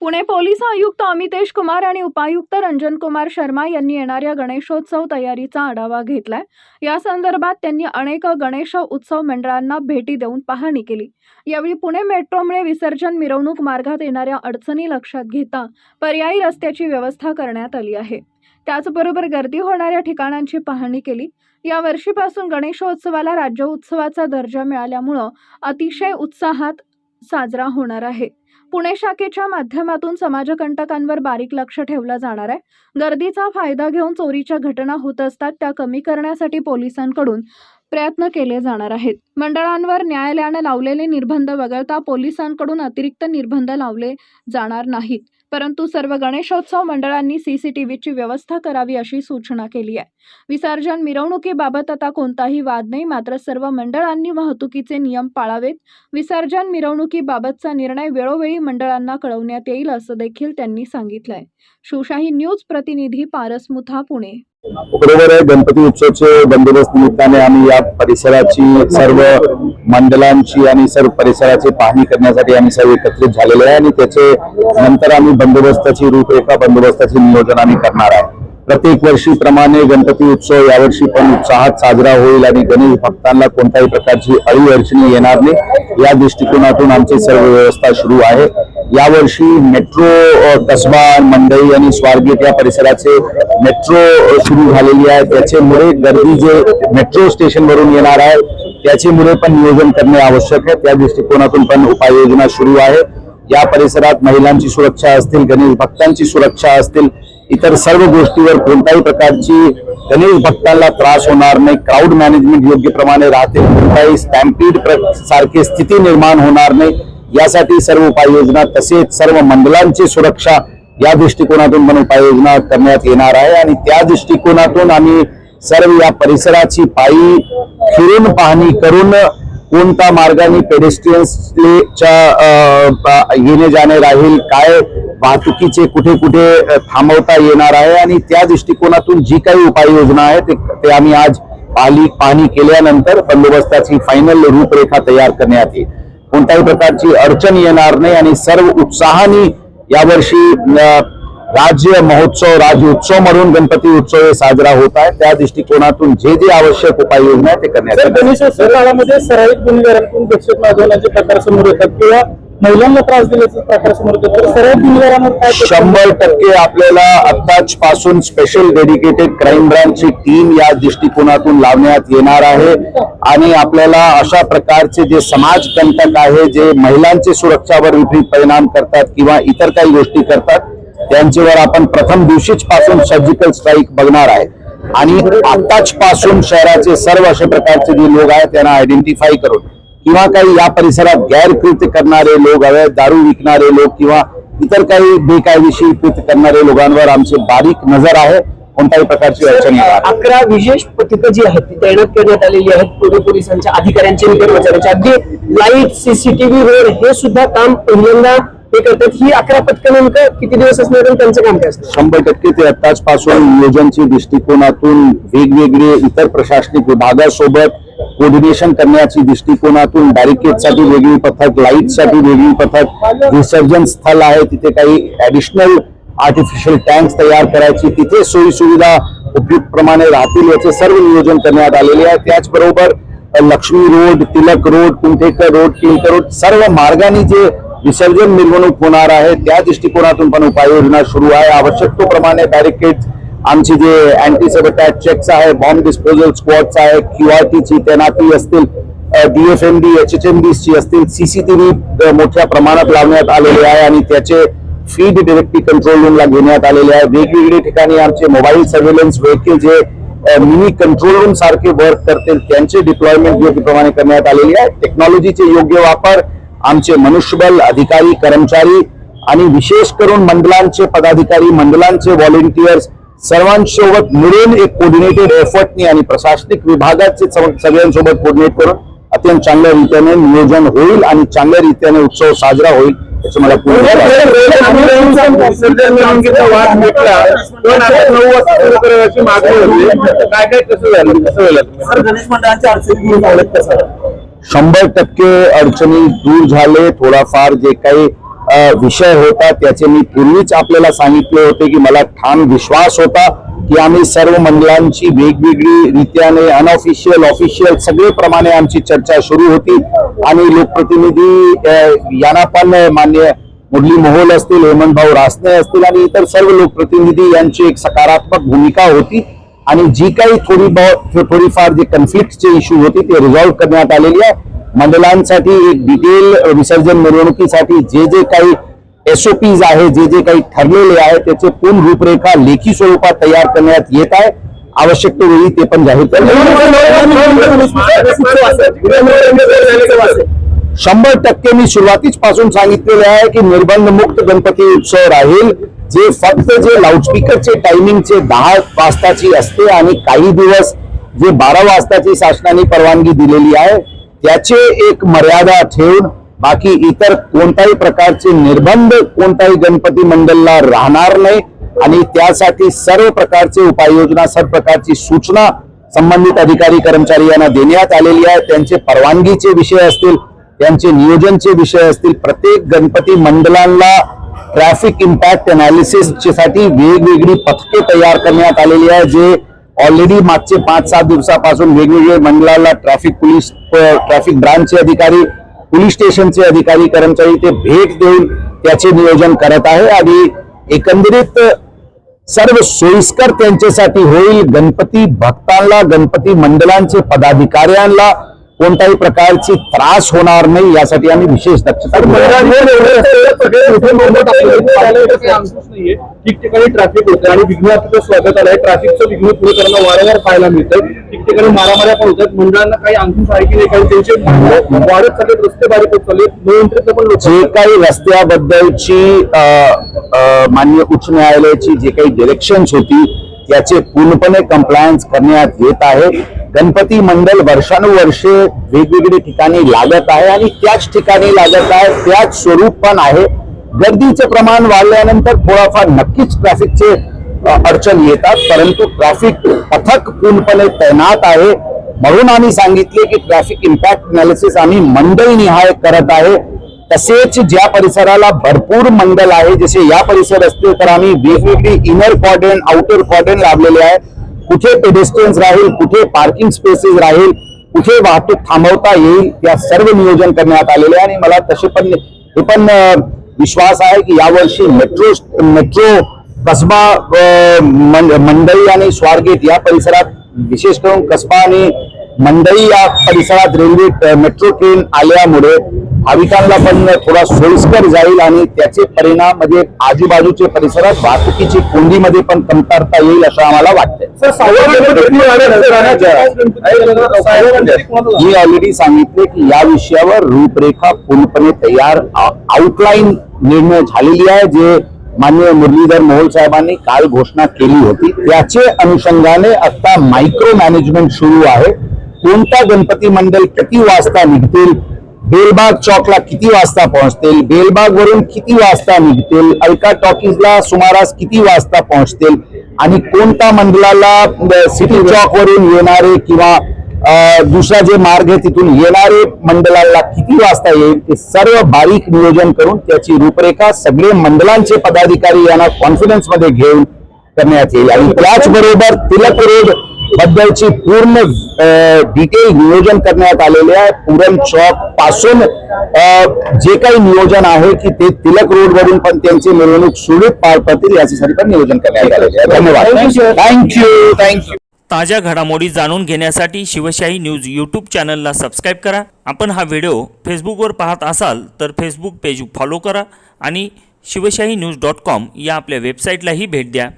Pune police आयुक्त अमितेश कुमार आणि उपायुक्त रंजन कुमार शर्मा यांनी येणाऱ्या गणेशोत्सव तयारीचा आढावा घेतलाय. या संदर्भात त्यांनी अनेक गणेश उत्सव मंडळांना भेटी देऊन पाहणी केली. यावेळी पुणे मेट्रोमुळे विसर्जन मिरवणूक मार्गात येणाऱ्या अडचणी लक्षात घेता पर्यायी रस्त्याची व्यवस्था करण्यात आली आहे. त्याचबरोबर गर्दी होणाऱ्या ठिकाणांची पाहणी केली. या वर्षीपासून गणेशोत्सवाला राज्य उत्सवाचा दर्जा मिळाल्यामुळं अतिशय उत्साहात साजरा होणार आहे. पुणे शाखेच्या माध्यमातून समाजकंटकांवर बारीक लक्ष ठेवलं जाणार आहे. गर्दीचा फायदा घेऊन चोरीच्या घटना होत असतात त्या कमी करण्यासाठी पोलिसांकडून प्रयत्न केले जाणार आहेत. मंडळांवर न्यायालयानं लावलेले निर्बंध वगळता पोलिसांकडून अतिरिक्त निर्बंध लावले जाणार नाहीत. परंतु सर्व गणेशोत्सव मंडळांनी सीसीटीव्हीची व्यवस्था करावी अशी सूचना केली आहे. विसर्जन मिरवणुकीबाबत आता कोणताही वाद नाही मात्र सर्व मंडळांनी वाहतुकीचे नियम पाळावेत. विसर्जन मिरवणुकीबाबतचा निर्णय वेळोवेळी मंडळांना कळवण्यात येईल असं देखील त्यांनी सांगितलंय. शिवशाही न्यूज प्रतिनिधी पारस मुथा पुणे. बरोबर आहे. गणपती उत्सवचे बंदोबस्त निमित्ताने आम्ही या परिसराची सर्व मंडलांची आणि सर्व परिसराची पाहणी करण्यासाठी आम्ही सर्व एकत्रित झालेले आहे आणि त्याचे नंतर आम्ही बंदोबस्ताची रूपरेखा बंदोबस्ताचे नियोजन आम्ही करणार आहे. प्रत्येक वर्षीप्रमाणे गणपती उत्सव यावर्षी पण उत्साहात साजरा होईल आणि गणेश भक्तांना कोणत्याही प्रकारची अडी अडचणी येणार नाही. या दृष्टिकोनातून आमची सर्व व्यवस्था सुरू आहे. यावर्षी मेट्रो कसबा मंडई आणि स्वारगेट या परिसराचे मेट्रो सुरू झालेली आहे. त्याच्यामुळे गर्दी जे मेट्रो स्टेशनवरून येणार आहे त्याच्यामुळे पण नियोजन करणे आवश्यक आहे. त्या दृष्टिकोनातून पण उपाययोजना सुरू आहे. या परिसरात महिलांची सुरक्षा असतील गणेश भक्तांची सुरक्षा असतील इतर सर्व गोष्टीवर कोणत्याही प्रकारची गणेश भक्तांना त्रास होणार नाही. क्राऊड मॅनेजमेंट योग्य प्रमाणे राहते. कोणताही स्टॅम्पीड सारखी स्थिती निर्माण होणार नाही. यासाठी सर्व उपाययोजना तसेच सर्व मंडलांची सुरक्षा या दृष्टिकोनातून पण उपाययोजना करण्यात येणार आहे. आणि त्या दृष्टिकोनातून आम्ही सर्व या परिसराची पायी फिरून पाहणी करून कोणत्या मार्गाने पेडेस्ट्रियन्सच्या येणे जाणे राहील काय वाहतुकीचे कुठे कुठे थांबवता येणार आहे आणि त्या दृष्टिकोनातून जी काही उपाययोजना आहे ते ते आम्ही आज पाली पाहणी केल्यानंतर बंदोबस्ताची फायनल रूपरेखा तयार करण्यात येईल. कोणत्याही प्रकारची अडचण येणार नाही आणि सर्व उत्साहाने यावर्षी राज्य महोत्सव राज्य उत्सव म्हणून गणपती उत्सव हे साजरा होत आहे. त्या दृष्टिकोनातून जे जे आवश्यक उपाययोजना ते करण्यात काळामध्ये सराईत गुन्हेगारांकडून दहशत माजवण्याचे प्रकार समोर येतात किंवा महिलांना त्रास दिल्याचे प्रकार समोर येतात. सराईत गुन्हेगारांवर काय शंभर टक्के आपल्याला आत्ताच पासून स्पेशल डेडिकेटेड क्राईम ब्रांचची टीम या दृष्टिकोनातून लावण्यात येणार आहे. आणि आपल्याला अशा प्रकारचे जे समाज कंटक आहे जे महिलांची सुरक्षावर विपरीत परिणाम करतात किंवा इतर काही गोष्टी करतात त्यांच्यावर आपण प्रथम दिवशीच पासून सर्जिकल स्ट्राईक बघणार आहे. आणि आत्ताच पासून शहराचे सर्व अशा प्रकारचे जे लोक आहेत त्यांना आयडेंटिफाय करून किंवा काही या परिसरात गैरकृत्य करणारे लोक अवैध दारू विकणारे लोक किंवा इतर काही बेकायदेशीर कृत्य करणारे लोकांवर आमची बारीक नजर आहे. कोणत्याही प्रकारची अडचण. अकरा विशेष पथकं जी आहेत ती तैनात करण्यात आलेली आहेत पुणे पोलिसांच्या अधिकाऱ्यांची अगदी लाइट सीसीटीव्ही रोड हे सुद्धा काम पहिल्यांदा हे करतात. ही अकरा पथकं नेमकं किती दिवस असणार आणि त्यांचं काम काय असणार? शंभर टक्के ते आत्ताच पासून नियोजनच्या दृष्टिकोनातून वेगवेगळे इतर प्रशासनिक विभागासोबत कोऑर्डिनेशन करण्याची दृष्टिकोनातून बॅरिकेडसाठी वेगळी पथक लाईटसाठी वेगळी पथक विसर्जन स्थळ आहे तिथे काही ऍडिशनल आर्टिफिशियल टँक्स तयार करायची तिथे सोयी सुविधा उपयुक्त प्रमाणे राहतील याचे सर्व नियोजन करण्यात आलेले आहे. त्याचबरोबर Laxmi road Tilak road Kumthekar road Kinkar road सर्व मार्गाने जे विसर्जन मिरवणूक होणार आहे. त्या दृष्टिकोनातून पण उपाययोजना सुरू आहे. आवश्यक तोप्रमाणे बॅरिकेड आमचे जे अँटी सबटॅक चेक्स आहे बॉम्ब डिस्पोजल स्क्वॉड्स आहे क्यूआरटीची तैनाती असतील डीएफएमडी एच एच एम ची असतील सीसीटीव्ही मोठ्या प्रमाणात लावण्यात आलेले आहे आणि त्याचे फीड डिरेक्टली कंट्रोल रूमला घेण्यात आलेले आहे. वेगवेगळ्या ठिकाणी आमचे मोबाईल सर्व्हेलन्स व्हेकल जे मिनी कंट्रोल रूम सारखे वर्क करतील त्यांचे डिप्लॉयमेंट योग्य प्रमाणे करण्यात आलेली आहे. टेक्नॉलॉजीचे योग्य वापर आमचे मनुष्यबळ अधिकारी कर्मचारी आणि विशेष करून मंडळांचे पदाधिकारी मंडळांचे व्हॉलेंटियर्स सर्वांसोबत मिळून एक कोऑर्डिनेटेड एफर्टनी आणि प्रशासनिक विभागाचे सग- सगळ्यांसोबत कोऑर्डिनेट करून अत्यंत चांगल्या रीतीने नियोजन होईल आणि चांगल्या रीतीने उत्सव साजरा होईल याचं मला पूर्ण काय काय कसं झालं शंभर टक्के अडचणी दूर झाले. थोडाफार जे काही विषय होता त्याचे मी पूर्वीच आपल्याला सांगितले होते की मला ठाम विश्वास होता की आम्ही सर्व मंडळांची वेगवेगळी रीत्याने अनऑफिशियल ऑफिशियल सगळे प्रमाणे आमची चर्चा सुरू होती. आणि लोकप्रतिनिधी यांना पण मान्य मुरली मोहोल असतील हेमंतभाऊ रासने असतील आणि इतर सर्व लोकप्रतिनिधी यांची एक सकारात्मक भूमिका होती. आणि जी काही थोडी थोडीफार जे कन्फ्लिक्टचे इश्यू होती ते रिझॉल्व्ह करण्यात आलेली आहे. मंडळांसाठी एक डिटेल विसर्जन मिरवणुकीसाठी जे जे काही एसओपीज आहे जे जे काही ठरलेले आहे त्याचे पूर्ण रूपरेखा लेखी स्वरूपात तयार करण्यात येत आहे. आवश्यक तो वेळी ते पण जाहीर करण्यात शंभर टक्के मी सुरुवातीच पासून सांगितलेले आहे की निर्बंध मुक्त गणपती उत्सव राहील जे फक्त जे लाऊडस्पीकरचे टायमिंगचे दहा वाजताची असते आणि काही दिवस जे बारा वाजताची शासनाने परवानगी दिलेली आहे त्याचे एक मर्यादा ठेवून बाकी इतर कोणत्याही प्रकारचे निर्बंध कोणत्याही गणपती मंडळला राहणार नाही आणि त्यासाठी सर्व प्रकारचे उपाययोजना सर्व प्रकारची सूचना संबंधित अधिकारी कर्मचारी यांना देण्यात आलेली आहे. त्यांचे परवानगीचे विषय असतील त्यांचे नियोजनचे विषय असतील. प्रत्येक गणपती मंडळांना ट्रॅफिक इम्पॅक्ट अनालिसिससाठी वेगवेगळी पथके तयार करण्यात आलेली आहे जे ऑलरेडी मागचे पाच सात दिवसापासून वेगवेगळे मंडळाला ट्रॅफिक पोलीस ट्रॅफिक ब्रांचचे अधिकारी पोलीस स्टेशनचे अधिकारी कर्मचारी ते भेट देऊन त्याचे नियोजन करत आहे. आणि एकंदरीत सर्व सोयीस्कर त्यांच्यासाठी होईल. गणपती भक्तांना गणपती मंडळांचे पदाधिकाऱ्यांना कोणत्याही प्रकारची त्रास होणार नाही यासाठी आम्ही विशेष दक्षता ठिकठिकाणी ट्रॅफिक होतं आणि विघ्नाचं स्वागत आलंय. ट्रॅफिकचं विघ्न पुढे करणं वारंवार पाहायला मिळतंय. ठिकठिकाणी मारामाऱ्या पण होतात. मंडळांना काही अंकुश आहे की नाही कारण त्यांचे वाढत चाललेत रस्ते बारीक होत चाललेत. नो एंट्रीचं पण जे काही रस्त्याबद्दलची माननीय उच्च न्यायालयाची जे काही डिरेक्शन्स होती त्याचे पूर्णपणे कंप्लायन्स करण्यात येत आहे. गणपती मंडळ वर्षानुवर्षे वेगवेगळे ठिकाणी लागत आहे आणि त्याच ठिकाणी लागत आहे त्याच स्वरूप पण आहे. गर्दीचं प्रमाण वाढल्यानंतर थोडाफार नक्कीच ट्रॅफिकचे अडचण येतात परंतु ट्रॅफिक पथक पूर्णपणे तैनात आहे. म्हणून आम्ही सांगितले की ट्रॅफिक इम्पॅक्ट अनालिसिस आम्ही मंडळ निहाय करत आहे. तसेच ज्या परिसराला भरपूर मंडल आहे जसे या परिसर असते तर आम्ही वेगवेगळी इनर कॉर्डन आउटर कॉर्डन लाभलेले आहे. कुठे पेडेस्ट्रियन्स राहील कुठे पार्किंग स्पेसेस राहील कुठे वाहतूक थांबवता येईल या सर्व नियोजन करण्यात आलेले आहे. आणि मला तसे पण हे पण विश्वास आहे की यावर्षी मेट्रो मेट्रो कसबा मंड- मंडई आणि स्वारगेट या परिसरात विशेष करून कसबा आणि मंडई या परिसरात रेल्वे मेट्रो ट्रेन आल्यामुळे भाविकांना पण थोडा सोयीस्कर जाईल आणि त्याचे परिणाम म्हणजे आजूबाजूच्या परिसरात वाहतुकीची कोंडीमध्ये पण कमतरता येईल असं आम्हाला राहणार? मी ऑलरेडी सांगितले की या विषयावर रूपरेखा पूर्णपणे तयार आउटलाईन निर्णय झालेली आहे जे माननीय मुरलीधर मोहोळ साहेबांनी काल घोषणा केली होती. त्याचे अनुषंगाने आता मायक्रो मॅनेजमेंट सुरू आहे. कोणता गणपती मंडळ किती वाजता निघतील? बेलबाग चौकला किती वाजता पोहोचतील? बेलबाग वरून किती वाजता निघतील? अलका टॉकीजला सुमारास किती वाजता पोहोचतील? आणि कोणत्या मंडळाला सिटी चौक वरून येणारे किंवा दुसरा जे मार्ग आहे तिथून येणारे मंडळाला किती वाजता येईल? ते सर्व बारीक नियोजन करून त्याची रूपरेखा सगळे मंडळांचे पदाधिकारी यांना कॉन्फिडन्समध्ये घेऊन करण्यात येईल. आणि त्याचबरोबर तिलक रोड बद्दलची पूर्ण डिटेल नियोजन करण्यात आलेले आहे. पुरम चौकपासून जे काही नियोजन आहे की ते तिलक रोड वरून पण त्यांची मिरवणूक सुरळीत पार पडतील याच्यासाठी पण नियोजन करण्यात आलेले आहे. धन्यवाद. थँक्यू थँक्यू ताज्या घडामोडी जाणून घेण्यासाठी शिवशाही न्यूज यूट्यूब चॅनलला सबस्क्राईब करा. आपण हा व्हिडिओ फेसबुकवर पाहत असाल तर फेसबुक पेज फॉलो करा आणि शिवशाही न्यूज डॉट कॉम या आपल्या वेबसाईटलाही भेट द्या.